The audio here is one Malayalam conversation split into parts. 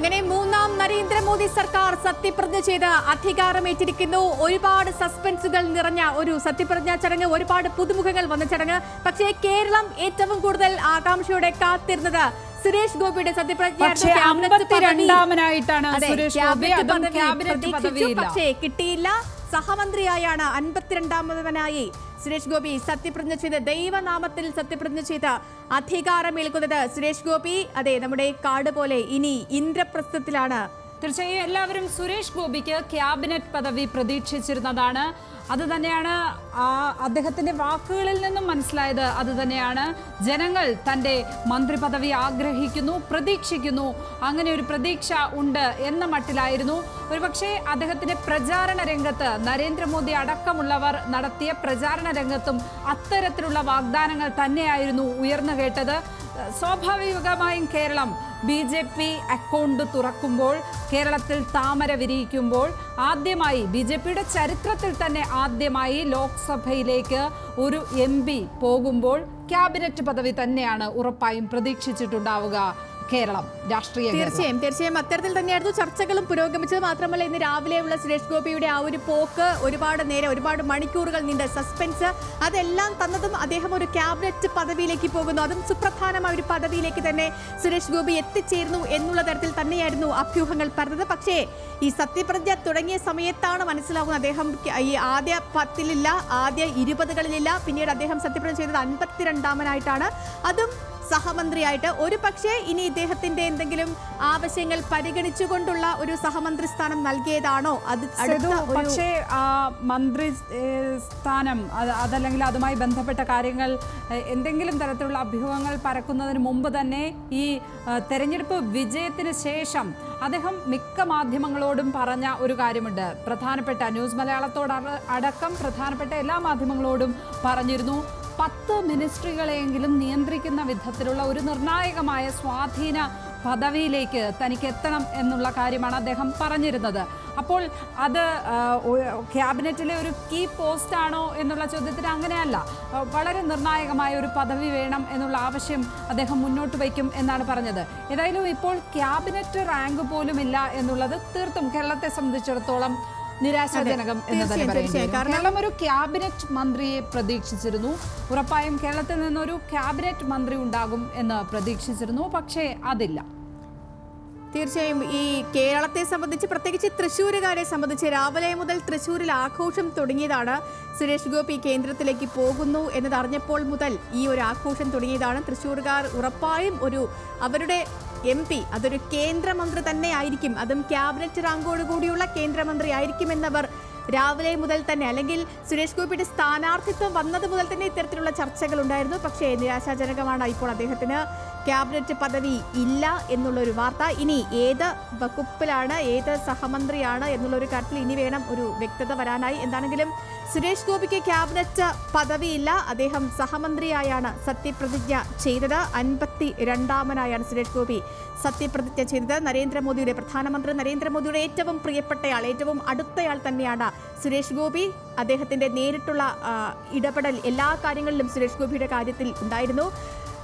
അങ്ങനെ മൂന്നാം നരേന്ദ്രമോദി സർക്കാർ സത്യപ്രതിജ്ഞ ചെയ്ത് അധികാരമേറ്റിരിക്കുന്നു. ഒരുപാട് സസ്പെൻസുകൾ നിറഞ്ഞ ഒരു സത്യപ്രതിജ്ഞാ ചടങ്ങ് ഒരുപാട് പുതുമുഖങ്ങൾ വന്ന ചടങ്ങ്. പക്ഷേ കേരളം ഏറ്റവും കൂടുതൽ ആകാംക്ഷയോടെ കാത്തിരുന്നത് സുരേഷ് ഗോപിയുടെ സത്യപ്രതിജ്ഞ പക്ഷേ കിട്ടിയില്ല. സഹമന്ത്രിയായാണ് അൻപത്തിരണ്ടാമതവനായി സുരേഷ് ഗോപി സത്യപ്രതിജ്ഞ ചെയ്ത് ദൈവനാമത്തിൽ സത്യപ്രതിജ്ഞ ചെയ്ത് അധികാരമേൽക്കുന്നത് സുരേഷ് ഗോപി. അതെ നമ്മുടെ കാട് പോലെ ഇനി ഇന്ദ്രപ്രസ്ഥത്തിലാണ്. തീർച്ചയായും എല്ലാവരും സുരേഷ് ഗോപിക്ക് ക്യാബിനറ്റ് പദവി പ്രതീക്ഷിച്ചിരുന്നതാണ്. അത് തന്നെയാണ് ആ അദ്ദേഹത്തിന്റെ വാക്കുകളിൽ നിന്നും മനസ്സിലായത് അത് തന്നെയാണ്. ജനങ്ങൾ തന്റെ മന്ത്രി പദവി ആഗ്രഹിക്കുന്നു പ്രതീക്ഷിക്കുന്നു. അങ്ങനെ ഒരു പ്രതീക്ഷ ഉണ്ട് എന്ന മട്ടിലായിരുന്നു. ഒരുപക്ഷെ അദ്ദേഹത്തിന്റെ പ്രചാരണ രംഗത്ത് നരേന്ദ്രമോദി അടക്കമുള്ളവർ നടത്തിയ പ്രചാരണ രംഗത്തും അത്തരത്തിലുള്ള വാഗ്ദാനങ്ങൾ തന്നെയായിരുന്നു ഉയർന്നു കേട്ടത്. സ്വാഭാവികമായും Keralam B J P account തുറക്കുമ്പോൾ കേരളത്തിൽ താമര വിരിയിക്കുമ്പോൾ ആദ്യമായി ബി ജെ പിയുടെ ചരിത്രത്തിൽ തന്നെ ആദ്യമായി ലോക്സഭയിലേക്ക് ഒരു എം പോകുമ്പോൾ ക്യാബിനറ്റ് പദവി തന്നെയാണ് ഉറപ്പായും പ്രതീക്ഷിച്ചിട്ടുണ്ടാവുക. കേരളം രാഷ്ട്രീയ തീർച്ചയായും തീർച്ചയായും. അത്തരത്തിൽ തന്നെയായിരുന്നു ചർച്ചകളും പുരോഗമിച്ചത്. മാത്രമല്ല ഇന്ന് രാവിലെയുള്ള സുരേഷ് ഗോപിയുടെ ആ ഒരു പോക്ക് ഒരുപാട് നേരം ഒരുപാട് മണിക്കൂറുകൾ നീണ്ട സസ്പെൻസ്. അതെല്ലാം തന്നതും അദ്ദേഹം ഒരു ക്യാബിനറ്റ് പദവിയിലേക്ക് പോകുന്നു. അതും സുപ്രധാനമായ ഒരു പദവിയിലേക്ക് തന്നെ സുരേഷ് ഗോപി എത്തിച്ചേരുന്നു എന്നുള്ള തരത്തിൽ തന്നെയായിരുന്നു അഭ്യൂഹങ്ങൾ പറഞ്ഞത് പക്ഷേ ഈ സത്യപ്രതിജ്ഞ തുടങ്ങിയ സമയത്താണ് മനസ്സിലാകുന്നത് അദ്ദേഹം ഈ ആദ്യ പത്തിലില്ല ആദ്യ ഇരുപതുകളിലില്ല. പിന്നീട് അദ്ദേഹം സത്യപ്രതിജ്ഞ ചെയ്തത് അൻപത്തിരണ്ടാമനായിട്ടാണ്. അതും സഹമന്ത്രിയായിട്ട് ഒരു പക്ഷേ ഇനി ഇദ്ദേഹത്തിന്റെ എന്തെങ്കിലും ആവശ്യങ്ങൾ പരിഗണിച്ചുകൊണ്ടുള്ള ഒരു സഹമന്ത്രി സ്ഥാനം നൽകിയതാണോ? അത് പക്ഷേ ആ മന്ത്രി സ്ഥാനം അതല്ലെങ്കിൽ അതുമായി ബന്ധപ്പെട്ട കാര്യങ്ങൾ എന്തെങ്കിലും തരത്തിലുള്ള അഭ്യൂഹങ്ങൾ പരക്കുന്നതിന് മുമ്പ് തന്നെ ഈ തെരഞ്ഞെടുപ്പ് വിജയത്തിന് ശേഷം അദ്ദേഹം മിക്ക മാധ്യമങ്ങളോടും പറഞ്ഞ ഒരു കാര്യമുണ്ട്. പ്രധാനപ്പെട്ട ന്യൂസ് മലയാളത്തോട് അടക്കം പ്രധാനപ്പെട്ട എല്ലാ മാധ്യമങ്ങളോടും പറഞ്ഞിരുന്നു. പത്ത് മിനിസ്ട്രികളെയെങ്കിലും നിയന്ത്രിക്കുന്ന വിധത്തിലുള്ള ഒരു നിർണായകമായ സ്വാധീന പദവിയിലേക്ക് തനിക്ക് എത്തണം എന്നുള്ള കാര്യമാണ് അദ്ദേഹം പറഞ്ഞിരുന്നത്. അപ്പോൾ അത് ക്യാബിനറ്റിലെ ഒരു കീ പോസ്റ്റ് ആണോ എന്നുള്ള ചോദ്യത്തിന് അങ്ങനെയല്ല. വളരെ നിർണായകമായ ഒരു പദവി വേണം എന്നുള്ള ആവശ്യം അദ്ദേഹം മുന്നോട്ട് വയ്ക്കും എന്നാണ് പറഞ്ഞത്. ഏതായാലും ഇപ്പോൾ ക്യാബിനറ്റ് റാങ്ക് പോലുമില്ല എന്നുള്ളത് തീർത്തും കേരളത്തെ സംബന്ധിച്ചിടത്തോളം നിരാശാജനകം എന്ന് തന്നെ കേരളം ഒരു ക്യാബിനറ്റ് മന്ത്രിയെ പ്രതീക്ഷിച്ചിരുന്നു. ഉറപ്പായും കേരളത്തിൽ നിന്നൊരു ക്യാബിനറ്റ് മന്ത്രി ഉണ്ടാകും എന്ന് പ്രതീക്ഷിച്ചിരുന്നു. പക്ഷേ അതില്ല. തീർച്ചയായും ഈ കേരളത്തെ സംബന്ധിച്ച് പ്രത്യേകിച്ച് തൃശ്ശൂരുകാരെ സംബന്ധിച്ച് രാവിലെ മുതൽ തൃശ്ശൂരിൽ ആഘോഷം തുടങ്ങിയതാണ്. സുരേഷ് ഗോപി കേന്ദ്രത്തിലേക്ക് പോകുന്നു എന്നതറിഞ്ഞപ്പോൾ മുതൽ ഈ ഒരു ആഘോഷം തുടങ്ങിയതാണ്. തൃശ്ശൂരുകാർ ഉറപ്പായും ഒരു അവരുടെ എം പി അതൊരു കേന്ദ്രമന്ത്രി തന്നെ ആയിരിക്കും അതും ക്യാബിനറ്റ് റാങ്കോട് കൂടിയുള്ള കേന്ദ്രമന്ത്രി ആയിരിക്കുമെന്നവർ രാവിലെ മുതൽ തന്നെ അല്ലെങ്കിൽ സുരേഷ് ഗോപിയുടെ സ്ഥാനാർത്ഥിത്വം വന്നത് മുതൽ തന്നെ ഇത്തരത്തിലുള്ള ചർച്ചകൾ ഉണ്ടായിരുന്നു പക്ഷേ നിരാശാജനകമാണ് ഇപ്പോൾ അദ്ദേഹത്തിന് ക്യാബിനറ്റ് പദവി ഇല്ല എന്നുള്ള ഒരു വാർത്ത. ഇനി ഏത് വകുപ്പിലാണ് ഏത് സഹമന്ത്രിയാണ് എന്നുള്ള ഒരു കാര്യത്തിൽ ഇനി വേണം ഒരു വ്യക്തത വരാനായി. എന്താണെങ്കിലും സുരേഷ് ഗോപിക്ക് ക്യാബിനറ്റ് പദവിയില്ല അദ്ദേഹം സഹമന്ത്രിയായാണ് സത്യപ്രതിജ്ഞ ചെയ്തത്. അൻപത്തി രണ്ടാമനായാണ് സുരേഷ് ഗോപി സത്യപ്രതിജ്ഞ ചെയ്തത്. നരേന്ദ്രമോദിയുടെ പ്രധാനമന്ത്രി നരേന്ദ്രമോദിയുടെ ഏറ്റവും പ്രിയപ്പെട്ടയാൾ ഏറ്റവും അടുത്തയാൾ തന്നെയാണ് സുരേഷ് ഗോപി അദ്ദേഹത്തിന്റെ നേരിട്ടുള്ള ഇടപെടൽ എല്ലാ കാര്യങ്ങളിലും സുരേഷ് ഗോപിയുടെ കാര്യത്തിൽ ഉണ്ടായിരുന്നു.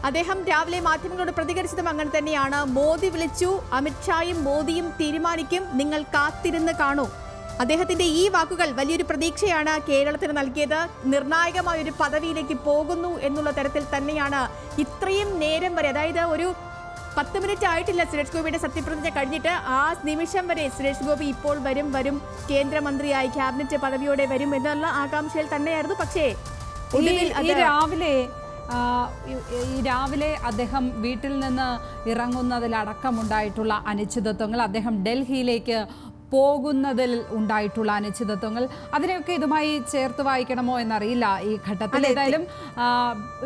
അദ്ദേഹം രാവിലെ മാധ്യമങ്ങളോട് പ്രതികരിച്ചതും അങ്ങനെ തന്നെയാണ്. മോദി വിളിച്ചു അമിത്ഷായും മോദിയും തീരുമാനിക്കും നിങ്ങൾ കാത്തിരുന്ന് കാണൂ. അദ്ദേഹത്തിന്റെ ഈ വാക്കുകൾ വലിയൊരു പ്രതീക്ഷയാണ് കേരളത്തിന് നൽകിയത്. നിർണായകമായ ഒരു പദവിയിലേക്ക് പോകുന്നു എന്നുള്ള തരത്തിൽ തന്നെയാണ് ഇത്രയും നേരം വരെ അതായത് ഒരു പത്ത് മിനിറ്റ് ആയിട്ടില്ല സുരേഷ് ഗോപിയുടെ സത്യപ്രതിജ്ഞ കഴിഞ്ഞിട്ട്. ആ നിമിഷം വരെ സുരേഷ് ഗോപി ഇപ്പോൾ വരും വരും. കേന്ദ്രമന്ത്രിയായി ക്യാബിനറ്റ് പദവിയോടെ വരും എന്നുള്ള ആകാംക്ഷയിൽ തന്നെയായിരുന്നു. പക്ഷേ രാവിലെ ഈ രാവിലെ അദ്ദേഹം വീട്ടിൽ നിന്ന് ഇറങ്ങുന്നതിലടക്കമുണ്ടായിട്ടുള്ള അനിശ്ചിതത്വങ്ങൾ അദ്ദേഹം ഡൽഹിയിലേക്ക് പോകുന്നതിൽ ഉണ്ടായിട്ടുള്ള അനിശ്ചിതത്വങ്ങൾ. അതിനെയൊക്കെ ഇതുമായി ചേർത്ത് വായിക്കണമോ എന്നറിയില്ല ഈ ഘട്ടത്തിൽ. ഏതായാലും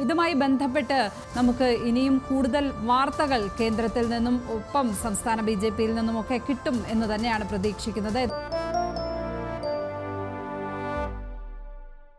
ഇതുമായി ബന്ധപ്പെട്ട് നമുക്ക് ഇനിയും കൂടുതൽ വാർത്തകൾ കേന്ദ്രത്തിൽ നിന്നും ഒപ്പം സംസ്ഥാന ബി ജെ പിയിൽ നിന്നും ഒക്കെ കിട്ടും എന്ന് തന്നെയാണ് പ്രതീക്ഷിക്കുന്നത്.